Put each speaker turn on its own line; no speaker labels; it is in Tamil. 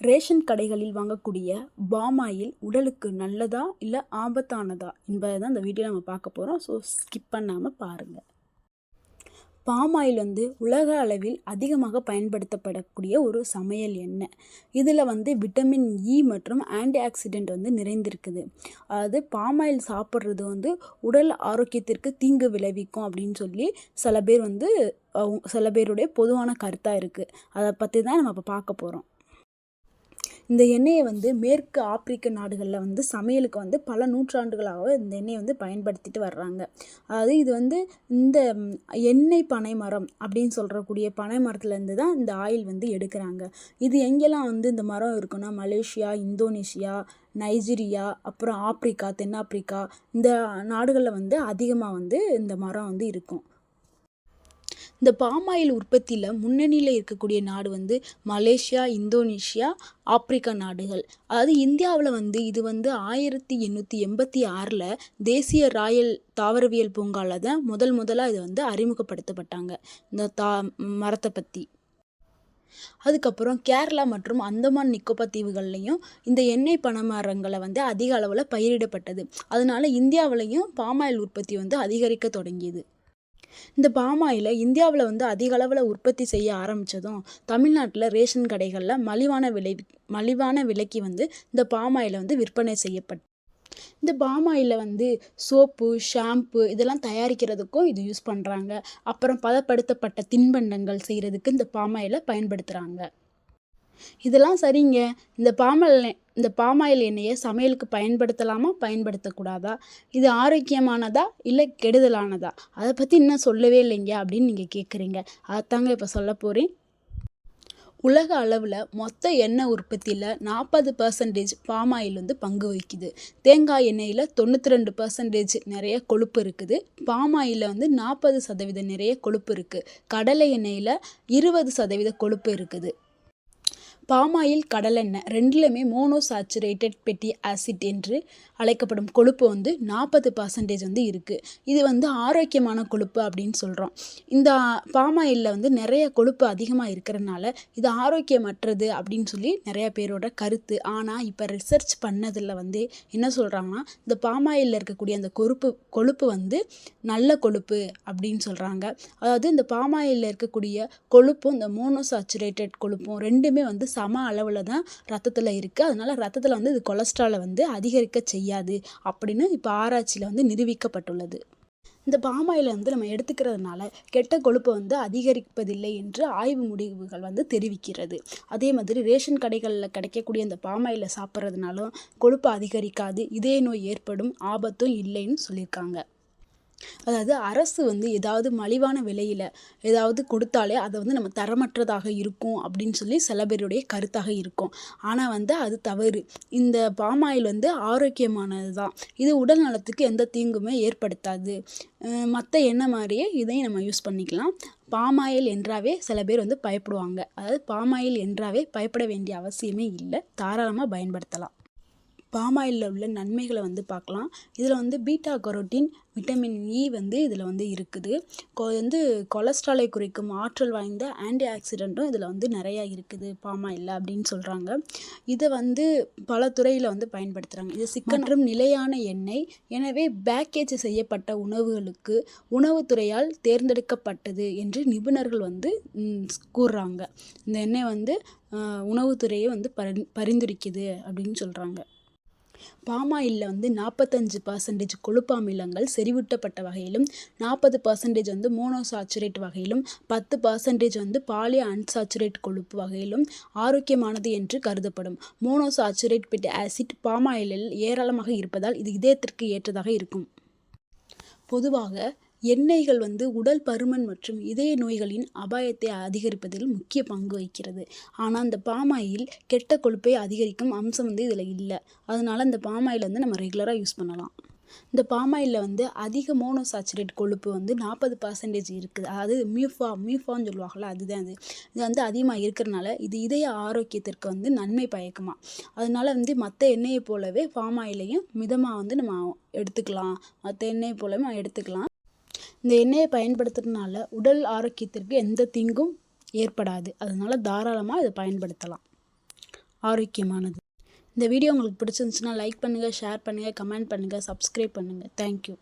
ரேஷன் கடைகளில் வாங்கக்கூடிய பாம் ஆயில் உடலுக்கு நல்லதா இல்லை ஆபத்தானதா என்பதை தான் இந்த வீடியோ நம்ம பார்க்க போகிறோம் ஸோ ஸ்கிப் பண்ணாமல் பாருங்கள் பாம் ஆயில் வந்து உலக அளவில் அதிகமாக பயன்படுத்தப்படக்கூடிய ஒரு சமையல் எண்ணெய். இதில் வந்து விட்டமின் இ e மற்றும் ஆன்டி ஆக்சிடெண்ட் வந்து நிறைந்திருக்குது. அதாவது பாம் ஆயில் சாப்பிட்றது வந்து உடல் ஆரோக்கியத்திற்கு தீங்கு விளைவிக்கும் அப்படின்னு சொல்லி சில பேர் வந்து சில பேருடைய பொதுவான கருத்தாக இருக்குது அதை பற்றி தான் நம்ம இப்போ பார்க்க போகிறோம் இந்த எண்ணெயை வந்து மேற்கு ஆப்பிரிக்க நாடுகளில் வந்து சமையலுக்கு வந்து பல நூற்றாண்டுகளாக இந்த எண்ணெயை வந்து பயன்படுத்திட்டு வர்றாங்க. அதாவது இது வந்து இந்த எண்ணெய் பனை மரம் அப்படின்னு சொல்கிறக்கூடிய பனை மரத்துலேருந்து தான் இந்த ஆயில் வந்து எடுக்கிறாங்க. இது எங்கெல்லாம் வந்து இந்த மரம் இருக்குன்னா மலேசியா இந்தோனேஷியா நைஜீரியா அப்புறம் ஆப்பிரிக்கா தென்னாப்பிரிக்கா இந்த நாடுகளில் வந்து அதிகமாக வந்து இந்த மரம் வந்து இருக்கும். இந்த பாம் ஆயில் உற்பத்தியில் முன்னணியில் இருக்கக்கூடிய நாடு வந்து மலேசியா இந்தோனேஷியா ஆப்பிரிக்கா நாடுகள். அதாவது இந்தியாவில் வந்து இது வந்து ஆயிரத்தி எண்ணூற்றி எண்பத்தி ஆறில் தேசிய ராயல் தாவரவியல் பூங்காவில் தான் முதல் முதலாக இது வந்து அறிமுகப்படுத்தப்பட்டாங்க. இந்த தா மரத்தை பற்றி அதுக்கப்புறம் கேரளா மற்றும் அந்தமான் நிக்கோபா தீவுகள்லையும் இந்த எண்ணெய் பனைமரங்களை வந்து அதிக அளவில் பயிரிடப்பட்டது. அதனால இந்தியாவிலையும் பாமாயில் உற்பத்தி வந்து அதிகரிக்க தொடங்கியது. இந்த பாமாயிலை இந்தியாவில் வந்து அதிக அளவில் உற்பத்தி செய்ய ஆரம்பித்ததும் தமிழ்நாட்டில் ரேஷன் கடைகளில் மலிவான விலை மலிவான விலைக்கு வந்து இந்த பாமாயிலை வந்து விற்பனை செய்யப்பட்டு இந்த பாமாயிலில் வந்து சோப்பு ஷாம்பு இதெல்லாம் தயாரிக்கிறதுக்கும் இது யூஸ் பண்ணுறாங்க அப்புறம் பதப்படுத்தப்பட்ட தின்பண்டங்கள் செய்கிறதுக்கு இந்த பாமாயிலை பயன்படுத்துகிறாங்க இதெல்லாம் சரிங்க. இந்த பாமாயில் இந்த பாமாயில் எண்ணெயை சமையலுக்கு பயன்படுத்தலாமா? பயன்படுத்தக்கூடாதா? இது ஆரோக்கியமானதா? இல்லை கெடுதலானதா? அதை பற்றி இன்னும் சொல்லவே இல்லைங்க அப்படின்னு நீங்கள் கேட்குறீங்க அதைத்தாங்க இப்போ சொல்ல போகிறேன் உலக அளவில் மொத்த எண்ணெய் உற்பத்தியில் நாற்பது பர்சன்டேஜ் பாம் ஆயில் வந்து பங்கு வகிக்குது. தேங்காய் எண்ணெயில் தொண்ணூற்றி ரெண்டு பர்சன்டேஜ் நிறைய கொழுப்பு இருக்குது. பாம் ஆயிலில் வந்து நாற்பது சதவீதம் நிறைய கொழுப்பு இருக்குது கடலை எண்ணெயில் இருபது சதவீத கொழுப்பு இருக்குது. பாமாயில் கடலெண்ணெய் ரெண்டுலையுமே மோனோசாச்சுரேட்டட் பெட்டி ஆசிட் என்று அழைக்கப்படும் கொழுப்பு வந்து நாற்பது பர்சன்டேஜ் வந்து இருக்குது இது வந்து ஆரோக்கியமான கொழுப்பு அப்படின்னு சொல்கிறோம் இந்த பாமாயிலில் வந்து நிறைய கொழுப்பு அதிகமாக இருக்கிறனால இது ஆரோக்கியமற்றது அப்படின்னு சொல்லி நிறைய பேரோட கருத்து. ஆனால் இப்போ ரிசர்ச் பண்ணதில் வந்து என்ன சொல்கிறாங்கன்னா இந்த பாமாயிலில் இருக்கக்கூடிய அந்த கொழுப்பு கொழுப்பு வந்து நல்ல கொழுப்பு அப்படின்னு சொல்கிறாங்க அதாவது இந்த பாமாயிலில் இருக்கக்கூடிய கொழுப்பும் இந்த மோனோசாச்சுரேட்டட் கொழுப்பும் ரெண்டுமே வந்து சம அளவில் தான் ரத்தத்தில் இருக்குது அதனால் ரத்தத்தில் வந்து இது கொலஸ்ட்ராலை வந்து அதிகரிக்க செய்யாது அப்படின்னு இப்போ ஆராய்ச்சியில் வந்து நிரூபிக்கப்பட்டுள்ளது. இந்த பாமாயிலை வந்து நம்ம எடுத்துக்கிறதுனால கெட்ட கொழுப்பை வந்து அதிகரிப்பதில்லை என்று ஆய்வு முடிவுகள் வந்து தெரிவிக்கிறது. அதே மாதிரி ரேஷன் கடைகளில் கிடைக்கக்கூடிய இந்த பாமாயிலை சாப்பிட்றதுனாலும் கொழுப்பு அதிகரிக்காது இதய நோய் ஏற்படும் ஆபத்தும் இல்லைன்னு சொல்லியிருக்காங்க. அதாவது அரசு வந்து ஏதாவது மலிவான விலையில் ஏதாவது கொடுத்தாலே அதை வந்து நம்ம தரமற்றதாக இருக்கும் அப்படின்னு சொல்லி சில பேருடைய கருத்தாக இருக்கும். ஆனால் வந்து அது தவறு. இந்த பாம் ஆயில் வந்து ஆரோக்கியமானது தான் இது உடல் நலத்துக்கு எந்த தீங்குமே ஏற்படுத்தாது. மற்ற எண்ணெய் மாதிரியே இதையும் நம்ம யூஸ் பண்ணிக்கலாம். பாமாயில் என்றாவே சில பேர் வந்து பயப்படுவாங்க. அதாவது பாமாயில் என்றாவே பயப்பட வேண்டிய அவசியமே இல்லை. தாராளமாக பயன்படுத்தலாம். பாமாயிலில் உள்ள நன்மைகளை வந்து பார்க்கலாம். இதில் வந்து பீட்டா கரோட்டின் விட்டமின் இ வந்து இதில் வந்து இருக்குது. கொ வந்து கொலஸ்ட்ராலை குறைக்கும் ஆற்றல் வாய்ந்த ஆன்டி ஆக்சிடெண்ட்டும் இதில் வந்து நிறையா இருக்குது பாமாயிலில் அப்படின்னு சொல்கிறாங்க இதை வந்து பல துறையில் வந்து பயன்படுத்துகிறாங்க இது சிக்கன் மற்றும் நிலையான எண்ணெய். எனவே பேக்கேஜ் செய்யப்பட்ட உணவுகளுக்கு உணவுத்துறையால் தேர்ந்தெடுக்கப்பட்டது என்று நிபுணர்கள் வந்து கூறுறாங்க. இந்த எண்ணெய் வந்து உணவுத்துறையை வந்து பரி பரிந்துரைக்குது அப்படின்னு சொல்கிறாங்க பாமாயிலில் வந்து நாற்பத்தஞ்சு பர்சன்டேஜ் கொழுப்பு அமிலங்கள் செறிவூட்டப்பட்ட வகையிலும் நாற்பது பர்சன்டேஜ் வந்து மோனோசாச்சுரேட் வகையிலும் பத்து பர்சன்டேஜ் வந்து பாலிய அன்சாச்சுரேட் கொழுப்பு வகையிலும் ஆரோக்கியமானது என்று கருதப்படும். மோனோசாச்சுரேட் பிட் ஆசிட் பாமாயிலில் ஏராளமாக இருப்பதால் இது இதயத்திற்கு ஏற்றதாக இருக்கும். பொதுவாக எண்ணெய்கள் வந்து உடல் பருமன் மற்றும் இதய நோய்களின் அபாயத்தை அதிகரிப்பதில் முக்கிய பங்கு வகிக்கிறது. ஆனால் அந்த பாமாயில் கெட்ட கொழுப்பை அதிகரிக்கும் அம்சம் வந்து இதில் இல்லை. அதனால அந்த பாமாயில் வந்து நம்ம ரெகுலராக யூஸ் பண்ணலாம். இந்த பாமாயிலில் வந்து அதிக மோனோசாச்சுரேட் கொழுப்பு வந்து நாற்பது பர்சன்டேஜ் இருக்குது. அதாவது மியூஃபா மியூஃபான்னு சொல்லுவாங்கள்ல அதுதான் அது. இது வந்து அதிகமாக இருக்கிறனால இது இதய ஆரோக்கியத்திற்கு வந்து நன்மை பயக்குமா. அதனால வந்து மற்ற எண்ணெயை போலவே பாமாயிலையும் மிதமாக வந்து நம்ம எடுத்துக்கலாம். மற்ற எண்ணெயை போலவே எடுத்துக்கலாம். இந்த எண்ணெயை பயன்படுத்துறதுனால உடல் ஆரோக்கியத்திற்கு எந்த தீங்கும் ஏற்படாது. அதனால தாராளமாக இதை பயன்படுத்தலாம். ஆரோக்கியமானது. இந்த வீடியோ உங்களுக்கு பிடிச்சிருந்துச்சுன்னா லைக் பண்ணுங்கள் ஷேர் பண்ணுங்கள் கமெண்ட் பண்ணுங்கள் சப்ஸ்கிரைப் பண்ணுங்கள் தேங்க்யூ